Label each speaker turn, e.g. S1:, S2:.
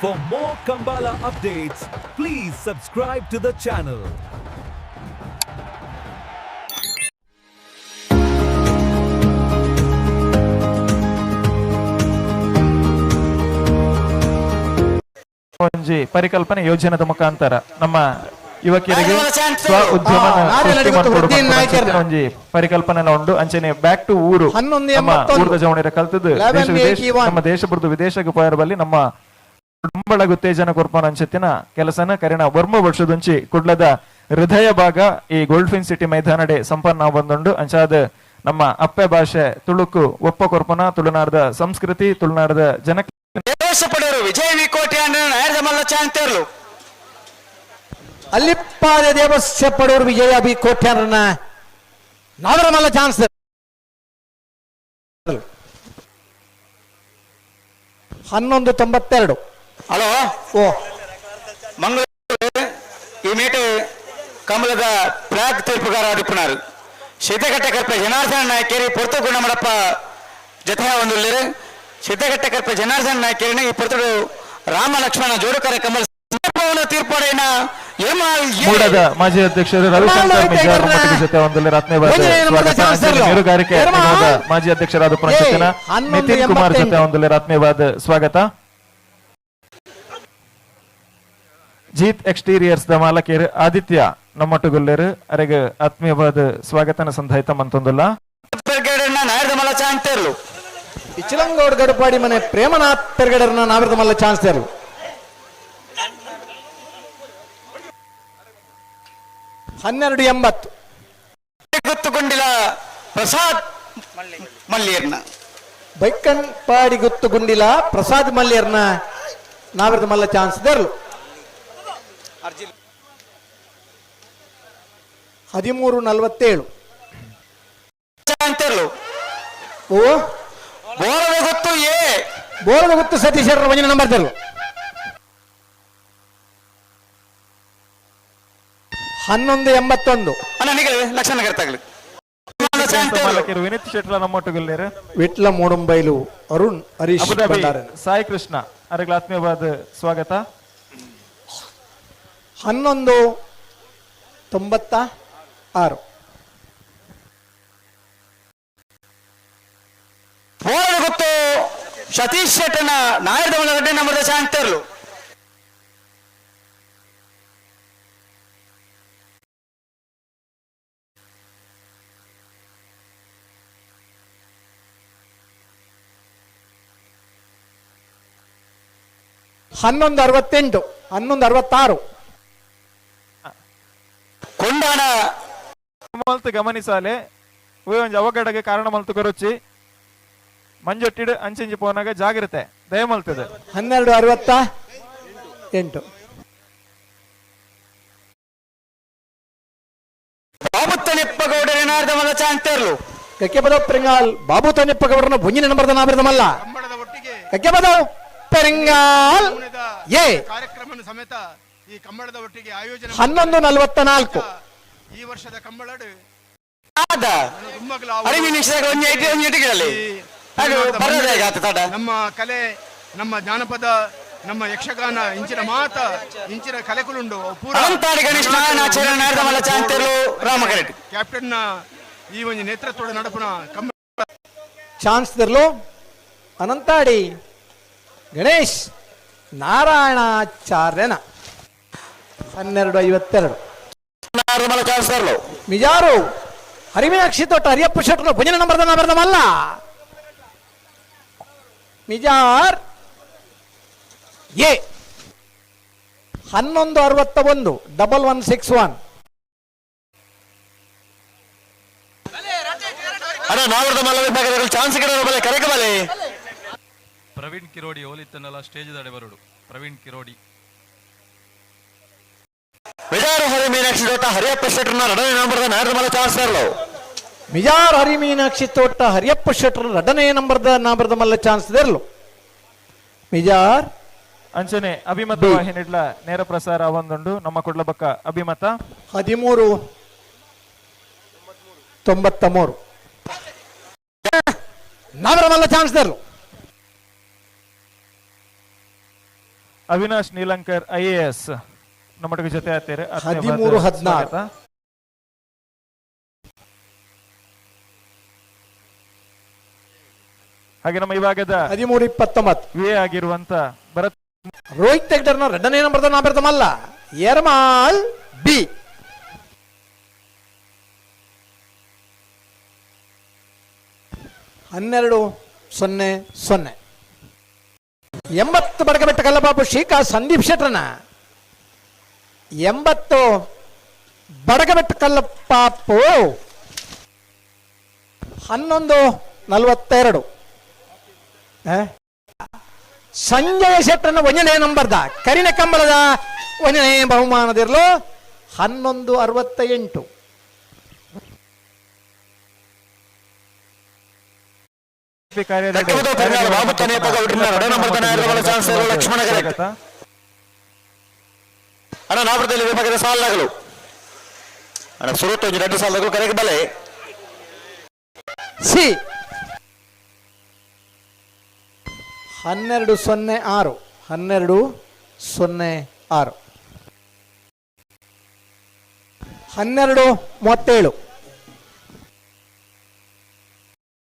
S1: For more Kambala updates, please subscribe to the channel.
S2: ಒಂಜಿ ಪರಿಕಲ್ಪನೆ ಯೋಜನೆದ ಮುಖಾಂತರ ನಮ್ಮ ಯುವಕರಿಗೆ ಸ್ವ ಉದ್ಯಮ
S3: ನಾಯಕರ.
S2: ಒಂಜಿ ಪರಿಕಲ್ಪನೆ ಉಂಡು ಅಂಚನೆ ಬ್ಯಾಕ್ ಟು ಊರು ನಮ್ಮ. ಊರದ ಜವಣಿರ ಕಲ್ತದ್ದು ದೇಶ ವಿದೇಶ ನಮ್ಮ ದೇಶ ಬಿಡ್ದು ವಿದೇಶಕ್ಕೆ ಪೋಯರ್ ಬಲ್ಲಿ ನಮ್ಮ ಕುಂಬಳ ಉತ್ತೇಜನ ಕೊರ್ಪನ ಅಂಚತ್ತಿನ ಕೆಲಸನ ಕರಿನ ವರ್ಮ ವರ್ಷದೊಂಚಿ ಕುಡ್ಲದ ಹೃದಯ ಭಾಗ ಈ ಗೋಲ್ಡ್ಫಿನ್ ಸಿಟಿ ಮೈದಾನಡೆ ಸಂಪನ್ನ ಬಂದುಂಡು. ಅಂಚಾದ ನಮ್ಮ ಅಪ್ಪೆ ಭಾಷೆ ತುಳುಕು ಒಪ್ಪ ಕೊರ್ಪನ ತುಳುನಾಡದ ಸಂಸ್ಕೃತಿ ತುಳುನಾಡದ ಜನ
S4: ಪಡೆಯರು ವಿಜಯ ವಿಕೋಟೆ ನಾಯರದ ಮಲ್ಲ ಚಾಂತರ್ಲು
S3: ಅಲ್ಲಿಪ್ಪಾದ ದೇವಸ್ಯ ಪಡೋರು ವಿಜಯ ಬಿ ಕೋಟ್ಯಾರನ್ನ ನಾವರ ಮಲ್ಲ ಚಾನ್ಸ್ ಹನ್ನೊಂದು ತೊಂಬತ್ತೆರಡು.
S4: ಹಲೋ?
S3: ಓ.
S4: ಮಂಗಳೂರು ಈ ಮೀಟು ಕಮಲದ ಪ್ರಾಗ್ ತೀರ್ಪುಗಾರ ಅಡುಪುನಾರು ಸಿದ್ದಗಟ್ಟೆ ಕರ್ಪೆ ಜನಾರ್ದನ ನಾಯಕೇರಿ ಪೊರ್ತು ಗುಣಮಡಪ್ಪ ಜೊತೆ ಒಂದು ಸಿದ್ದಗಟ್ಟೆ ಕರ್ಪೆ ಜನಾರ್ದನ ನಾಯಕೇರಿನ ಈ ಪೊರ್ತುಡು ರಾಮ ಲಕ್ಷ್ಮಣ ಜೋಡುಕರ ಕಮಲ ತೀರ್ಪಡೆನ
S2: ಮೂಡದ ಮಾಜಿ ಅಧ್ಯಕ್ಷರು ರವಿಶಂಕರ್ ಮಿಜಾರ್ ಮಠದ ಜೊತೆ
S3: ಒಂದಲ್ಲಿ.
S2: ಅಂಜಲಿ ಮೀನುಗಾರಿಕೆ ಮಾಜಿ ಅಧ್ಯಕ್ಷರಾದ ಪುನಶ್ಚೇತನ
S3: ಹನ್ನೊಂದು
S2: ನಿತಿನ್ ಕುಮಾರ್ ಜೊತೆ
S3: ಒಂದಲ್ಲಿ
S2: ಒಂದು ರಾತ್ಮೇವಾದ ಸ್ವಾಗತ. ಜೀತ್ ಎಕ್ಸ್ಟೀರಿಯರ್ಸ್ ದ ಮಾಲಕೇರು ಆದಿತ್ಯ ನಮ್ಮೊಟ್ಟುಗುಲ್ಲೇರು ಅರೆಗೆ ಆತ್ಮೀಯವಾದ ಸ್ವಾಗತನ ಸಂಧಾಯಿತ ಮಂತೊಂದುಲ್ಲ
S3: ಇಚ್ಚಲಂಗೋಡ್ ಗಡುಪಾಡಿ ಮನೆ ಪ್ರೇಮನಾಥ್ ತೆರಗಡರನ್ನ ನಾವಿರ್ದ ಮಲ್ಲ ಚಾನ್ಸ್ ತೇರು ಹನ್ನೆರಡು ಎಂಬತ್ತು.
S4: ಗೊತ್ತುಕೊಂಡಿಲ್ಲ ಪ್ರಸಾದ್ ಮಲ್ಲಿಯರ್ನ.
S3: ಬೈಕನ್ ಪಾಡಿ ಗುತ್ತು ಗುಂಡಿಲ ಪ್ರಸಾದ್ ಮಲ್ಯರ್ನ ನಾವಿರ್ದ ಮಲ್ಲ ಚಾನ್ಸ್ ತೆರಲು ಹದಿಮೂರು ನಲವತ್ತೇಳು. ಓ?
S4: ಬೋರದ ಗೊತ್ತು ಏ
S3: ಬೋರದ ಗುತ್ತು ಸತೀಶರ ವಂಜನ ನಂಬರ್ ಹನ್ನೊಂದು ಎಂಬತ್ತೊಂದು.
S4: ನನಗೆ ಲಕ್ಷಣ ಕರ್ತಾಗ್ಲಿ
S2: ಮಾಲಕರು ವಿನಿತ್ ಶೆಟ್ಲ ನಮ್ಮೊಟ್ಟುಗುಲ್ಲೇರು
S3: ವಿಟ್ಲ ಮೂಡುಂಬೈಲು ಅರುಣ್ ಹರೀಶ್
S2: ಅಬುದಾಬಿ
S3: ಭಂಡಾರನ್.
S2: ಸಾಯಿ ಕೃಷ್ಣ ಅರೆಗೆ ಆತ್ಮೀಯವಾದ ಸ್ವಾಗತ.
S3: ಹನ್ನೊಂದು ತೊಂಬತ್ತ ಆರು.
S4: ಬೋರದ ಗೊತ್ತು ಸತೀಶ್ ಶೆಟ್ಟನ ನಾಯರದ ಒಳಗಡೆ ದಶ ಶಾಂತರ್ಲು
S3: ಹನ್ನೊಂದು ಅರವತ್ತೆಂಟು ಹನ್ನೊಂದು ಅರವತ್ತಾರು.
S2: ಮಲ್ತು ಗಮನಿಸಾಲೆ. ಒಂಜಿ ಅವಘಡಗೆ ಕಾರಣ ಮಲ್ತು ಕೊರೊಚ್ಚಿ. ಮಂಜೊಟ್ಟಿಡು ಅಂಚೆಂಜಿ ಪೋನಾಗ ಜಾಗ್ರತೆ ದಯ ಮಲ್ತದೆ.
S3: ಹನ್ನೆರಡು ಅರವತ್ತ ಎಂಟು.
S4: ಬಾಬುತ್ತನೆಪ್ಪಗೌಡರ ನಾಯರದ ಮಲ್ಲ ಚಾಂತರ್ಲು
S3: ಕಕ್ಕೆ ಬದವ್ ಪೆರಿಂಗಾಲ್. ಬಾಬು ತನ್ನೆಪ್ಪಗೌಡರನ್ನ ಬುಂಜಿನ ನಂಬರ್ದ ನಾಬರ್ದಮಲ್ಲ
S5: ಕಂಬಳದ ಒಟ್ಟಿಗೆ
S3: ಕಕ್ಕೆ ಬದವ್ ಪೆರಿಂಗಾಲ್.
S5: ಕುಣಿದ
S3: ಏ.
S5: ಕಾರ್ಯಕ್ರಮ ಸಮೇತ ಈ ಕಂಬಳದ ಒಟ್ಟಿಗೆ ಆಯೋಜನೆ
S3: ಹನ್ನೊಂದು ನಲವತ್ತ ನಾಲ್ಕು.
S5: ಈ ವರ್ಷದ ಕಂಬಳಡು ನಮ್ಮ ಕಲೆ ನಮ್ಮ ಜಾನಪದ ನಮ್ಮ ಯಕ್ಷಗಾನ ಇಂಚಿನ ಮಾತ ಇಂಚಿನ ಕಲೆಕುಲುಂಡು ಕ್ಯಾಪ್ಟನ್ ಈ ಒಂದು ನೇತೃತ್ವದ ನಡಪನ ಕಂಬಳ
S3: ಚಾನ್ಸ್ ತರಲು ಅನಂತಾಡಿ ಗಣೇಶ್ ನಾರಾಯಣಾಚಾರ್ಯನ. ಹನ್ನೆರಡು ಐವತ್ತೆರಡು.
S4: ನಾಯರದ ಮಲ್ಲ ಚಾಂತರ್ಲು
S3: ಮಿಜಾರು ಹರಿಮೀನಾಕ್ಷಿ ತೊಟ್ಟ ಹರಿಯಪ್ಪ భుజన ಎ. ಹನ್ನೊಂದು ಅರವತ್ತ ಒಂದು double one six one.
S6: Praveen Kirodi ಓಲಿತ್ತನ್ನೆಲ್ಲ stage ದಡೆ ಬರೋಡು. ಪ್ರವೀಣ್ ಕಿರೋಡಿ.
S4: ವಿಜಾರ ಹರಿ ಮೀನಾಕ್ಷಿ ತೋಟ ಹರಿಯಪ್ಪ ಶೆಟ್ಟರ್ನ ಎರಡನೇ ನಂಬರ್ದ ನಾಯರದ ಚಾನ್ಸ್ ಇರಲು
S3: ಮಿಜಾರ್ ಹರಿಮೀನಾಕ್ಷಿ ತೋಟ ಹರಿಯಪ್ಪ ಶೆಟ್ಟರ್ ಎರಡನೇ ನಂಬರ್ದ ನಂಬರ್ದ ಮಲ್ಲ ಚಾನ್ಸ್ ಇರಲು ಮಿಜಾರ್
S2: ಅಂಚನೆ ಅಭಿಮತ ವಾಹಿನಿಡ್ಲ ನೇರ ಪ್ರಸಾರ ಒಂದುಂಡು ನಮ್ಮ ಕುಡ್ಲಬಕ್ಕ ಅಭಿಮತ.
S3: ಹದಿಮೂರು ತೊಂಬತ್ತ ಮೂರು ನಾವರ ಮಲ್ಲ chance ದರ್ಲು
S2: Avinash Neelankar I A S. ನಮ್ಮೊಟ್ಟಿಗೆ ಜೊತೆ ಆಗ್ತೀರಿ
S3: ಹದಿಮೂರು ಹದಿನಾರು.
S2: ಹಾಗೆ ನಮ್ಮ ಇವಾಗದ
S3: ಹದಿಮೂರು ಇಪ್ಪತ್ತೊಂಬತ್ತು.
S2: ವಿ ಆಗಿರುವಂತ ಭರತ್
S3: ರೋಹಿತ್ನ ಎರಡನೇ ನಂಬರ್ದ ನಾ ಬರ್ತಮಲ್ಲ ಎರ್ಮಾಲ್ ಬಿ. ಹನ್ನೆರಡು ಸೊನ್ನೆ ಸೊನ್ನೆ. ಎಂಬತ್ತು ಬಡಗಬೆಟ್ಟ ಕಲ್ಲಬಾಬು ಶೀಕಾ ಸಂದೀಪ್ ಶೆಟ್ರನ. ಎಂಬತ್ತು ಬಡಗಬೆಟ್ಟು ಕಲ್ಲಪ್ಪಾಪು. ಹನ್ನೊಂದು ನಲವತ್ತೆರಡು? ಸಂಜಯ ಶೆಟ್ಟನ ಒಂದನೇ ನಂಬರ್ದ ಕರಿನ ಕಂಬಳದ ಒಂದನೇ ಬಹುಮಾನದಿರಲು ಹನ್ನೊಂದು ಅರವತ್ತ ಎಂಟು
S7: ಕಟ್ಟುವುದು ಅಣ್ಣ ನಾಪದಲ್ಲಿ ವಿಭಾಗದ ಸಾಲಗಳು ಅಣ್ಣ, ಸುರತ್ತು ಒಂದು ಎರಡು ಸಾಲಗಳು ಕರೆಕ್ಟ್ ಬಲೆ
S3: ಸಿ. ಹನ್ನೆರಡು ಸೊನ್ನೆ ಆರು. ಹನ್ನೆರಡು ಸೊನ್ನೆ ಆರು. ಹನ್ನೆರಡು ಮೂವತ್ತೇಳು.